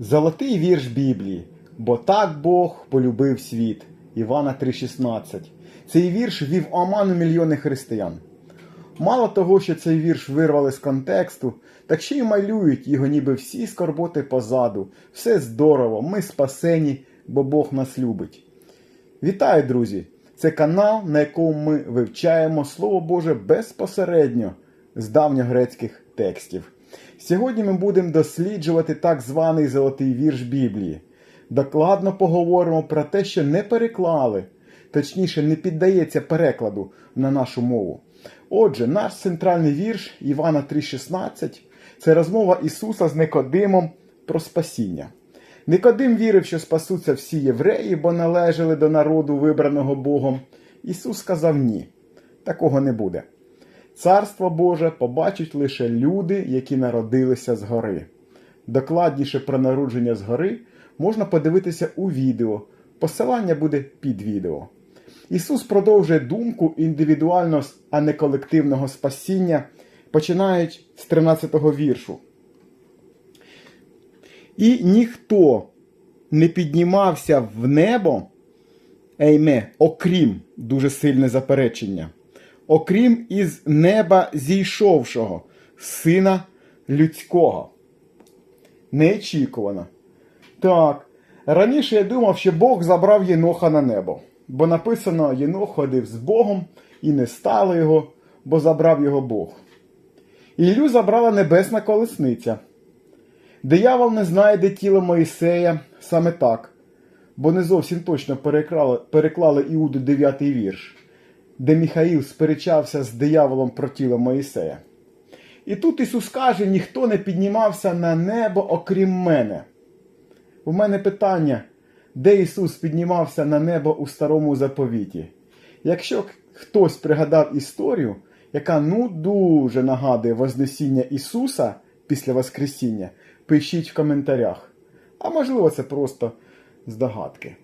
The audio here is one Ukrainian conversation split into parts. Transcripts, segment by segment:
Золотий вірш Біблії. Бо так Бог полюбив світ. Івана 3,16. Цей вірш вів оману мільйони християн. Мало того, що цей вірш вирвали з контексту, так ще й малюють його, ніби всі скорботи позаду. Все здорово, ми спасені, бо Бог нас любить. Вітаю, друзі! Це канал, на якому ми вивчаємо Слово Боже безпосередньо з давньогрецьких текстів. Сьогодні ми будемо досліджувати так званий золотий вірш Біблії. Докладно поговоримо про те, що не переклали, точніше, не піддається перекладу на нашу мову. Отже, наш центральний вірш Івана 3,16 це розмова Ісуса з Никодимом про спасіння. Никодим вірив, що спасуться всі євреї, бо належали до народу, вибраного Богом. Ісус сказав ні, такого не буде. Царство Боже побачать лише люди, які народилися згори. Докладніше про народження згори можна подивитися у відео. Посилання буде під відео. Ісус продовжує думку індивідуального, а не колективного спасіння, починаючи з 13-го віршу. І ніхто не піднімався в небо, ейме, окрім дуже сильне заперечення, окрім із неба зійшовшого, сина людського. Неочікувано. Так, раніше я думав, що Бог забрав Єноха на небо, бо написано, Єнох ходив з Богом і не стало його, бо забрав його Бог. Іллю забрала небесна колесниця. Диявол не знає, де тіло Моїсея саме так, бо не зовсім точно переклали, переклали Іуду 9 вірш, де Міхаїл сперечався з дияволом про тіло Моїсея. І тут Ісус каже: ніхто не піднімався на небо, окрім мене. У мене питання, де Ісус піднімався на небо у старому заповіті? Якщо хтось пригадав історію, яка ну дуже нагадує Вознесіння Ісуса після Воскресіння, пишіть в коментарях. А можливо, це просто здогадки.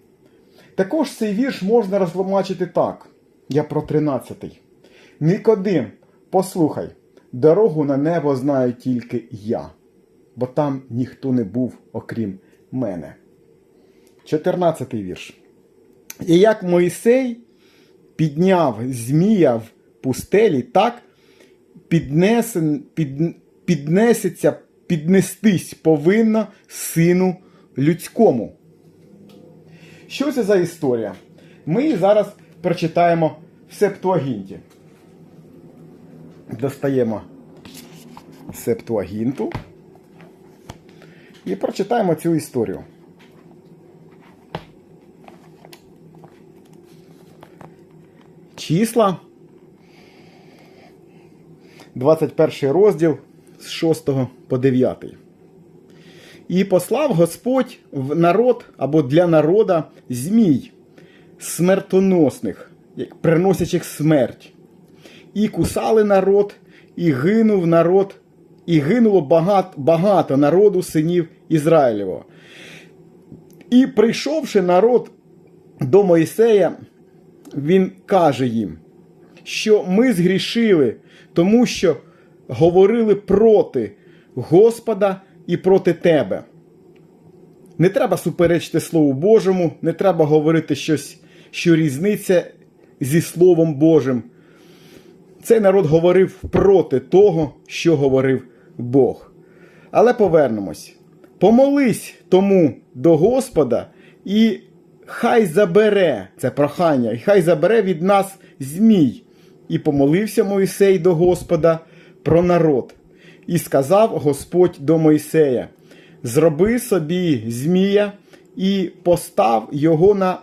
Також цей вірш можна розтлумачити так. Я про 13-й. Никодим, послухай, дорогу на небо знаю тільки я, бо там ніхто не був, окрім мене. 14 вірш. І як Мойсей підняв змія в пустелі, так піднесен, під, піднесеться, піднестись повинно сину людському. Що це за історія? Ми зараз прочитаємо в Септуагінті. Достаємо Септуагінту і прочитаємо цю історію. Числа. 21 розділ з 6 по 9. І послав Господь в народ або для народа змій смертоносних, приносячих смерть. І кусали народ, і гинув народ, і гинуло багато, багато народу синів Ізраїлєвого. І прийшовши народ до Мойсея, він каже їм, що ми згрішили, тому що говорили проти Господа і проти тебе. Не треба суперечити Слову Божому, не треба говорити щось, що різниця зі Словом Божим. Цей народ говорив проти того, що говорив Бог. Але повернемось. Помолись тому до Господа, і хай забере це прохання, і хай забере від нас змій. І помолився Мойсей до Господа про народ. І сказав Господь до Мойсея: Зроби собі змія і постав його на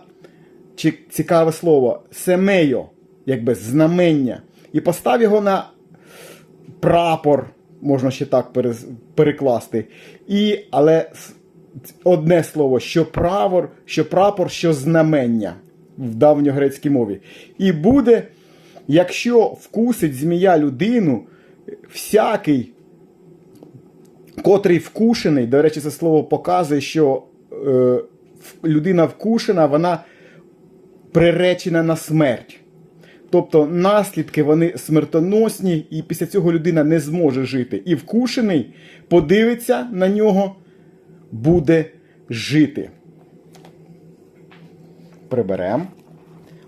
цікаве слово семейо, якби знамення, і постав його на прапор, можна ще так перекласти. І, але одне слово, що прапор, що прапор, що знамення в давньогрецькій мові. І буде, якщо вкусить змія людину, всякий, котрий вкушений, до речі, це слово показує, що е, людина вкушена, вона приречена на смерть. Тобто наслідки вони смертоносні, і після цього людина не зможе жити. І вкушений подивиться на нього, буде жити. Приберемо.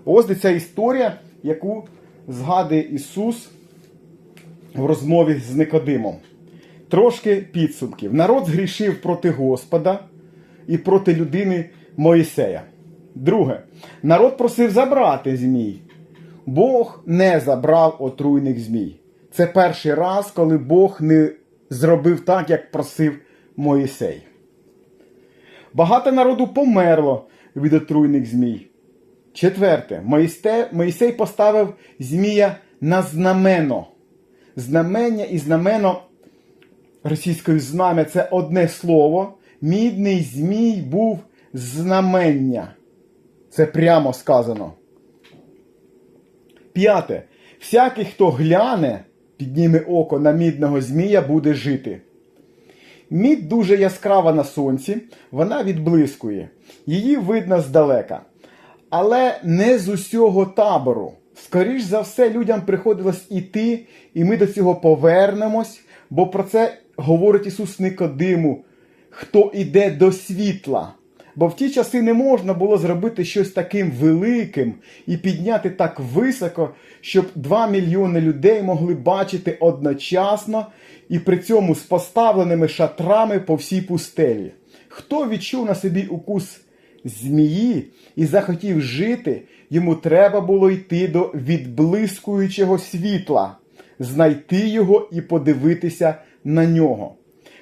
Ось де ця історія, яку згадує Ісус в розмові з Никодимом. Трошки підсумків. Народ згрішив проти Господа і проти людини Моїсея. Друге, народ просив забрати змій. Бог не забрав отруйних змій. Це перший раз, коли Бог не зробив так, як просив Моїсей. Багато народу померло від отруйних змій. Четверте, Моїсей поставив змія на знамено. Знамення і знамено російською знам'я це одне слово. Мідний змій був знамення. Це прямо сказано. П'яте. Всякий, хто гляне, підніме око на мідного змія, буде жити. Мідь дуже яскрава на сонці, вона відблискує. Її видно здалека. Але не з усього табору. Скоріш за все, людям приходилось іти, і ми до цього повернемось, бо про це говорить Ісус Никодиму, хто іде до світла. Бо в ті часи не можна було зробити щось таким великим і підняти так високо, щоб 2 мільйони людей могли бачити одночасно і при цьому з поставленими шатрами по всій пустелі. Хто відчув на собі укус змії і захотів жити, йому треба було йти до відблискуючого світла, знайти його і подивитися на нього.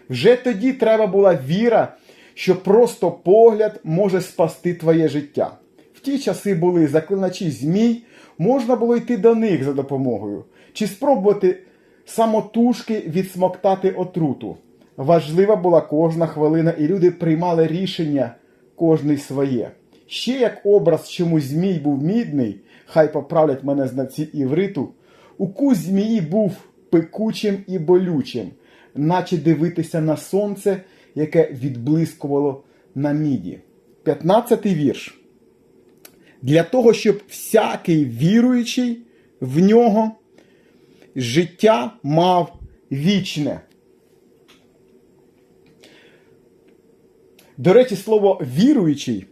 Вже тоді треба була віра, що просто погляд може спасти твоє життя. В ті часи були заклиначі змій, можна було йти до них за допомогою, чи спробувати самотужки відсмоктати отруту. Важлива була кожна хвилина, і люди приймали рішення кожний своє. Ще як образ, чому змій був мідний, хай поправлять мене знавці івриту, укус змії був пекучим і болючим, наче дивитися на сонце, яке відблискувало на міді. 15 вірш. Для того, щоб всякий віруючий в нього життя мав вічне. До речі, слово віруючий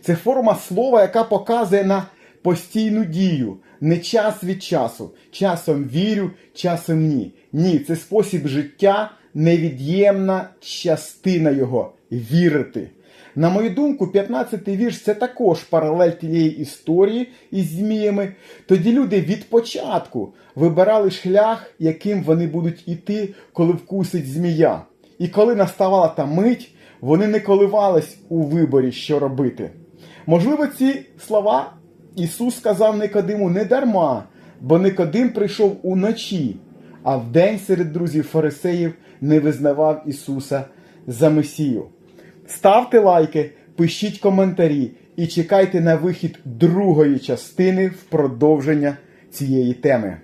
це форма слова, яка показує на постійну дію, не час від часу. Часом вірю, часом ні. Ні, це спосіб життя, невід'ємна частина його вірити. На мою думку, 15-й вірш це також паралель тієї історії із зміями. Тоді люди від початку вибирали шлях, яким вони будуть іти, коли вкусить змія. І коли наставала та мить, вони не коливались у виборі, що робити. Можливо, ці слова Ісус сказав Никодиму не дарма, бо Никодим прийшов уночі, а вдень серед друзів фарисеїв не визнавав Ісуса за Месію. Ставте лайки, пишіть коментарі і чекайте на вихід другої частини в продовження цієї теми.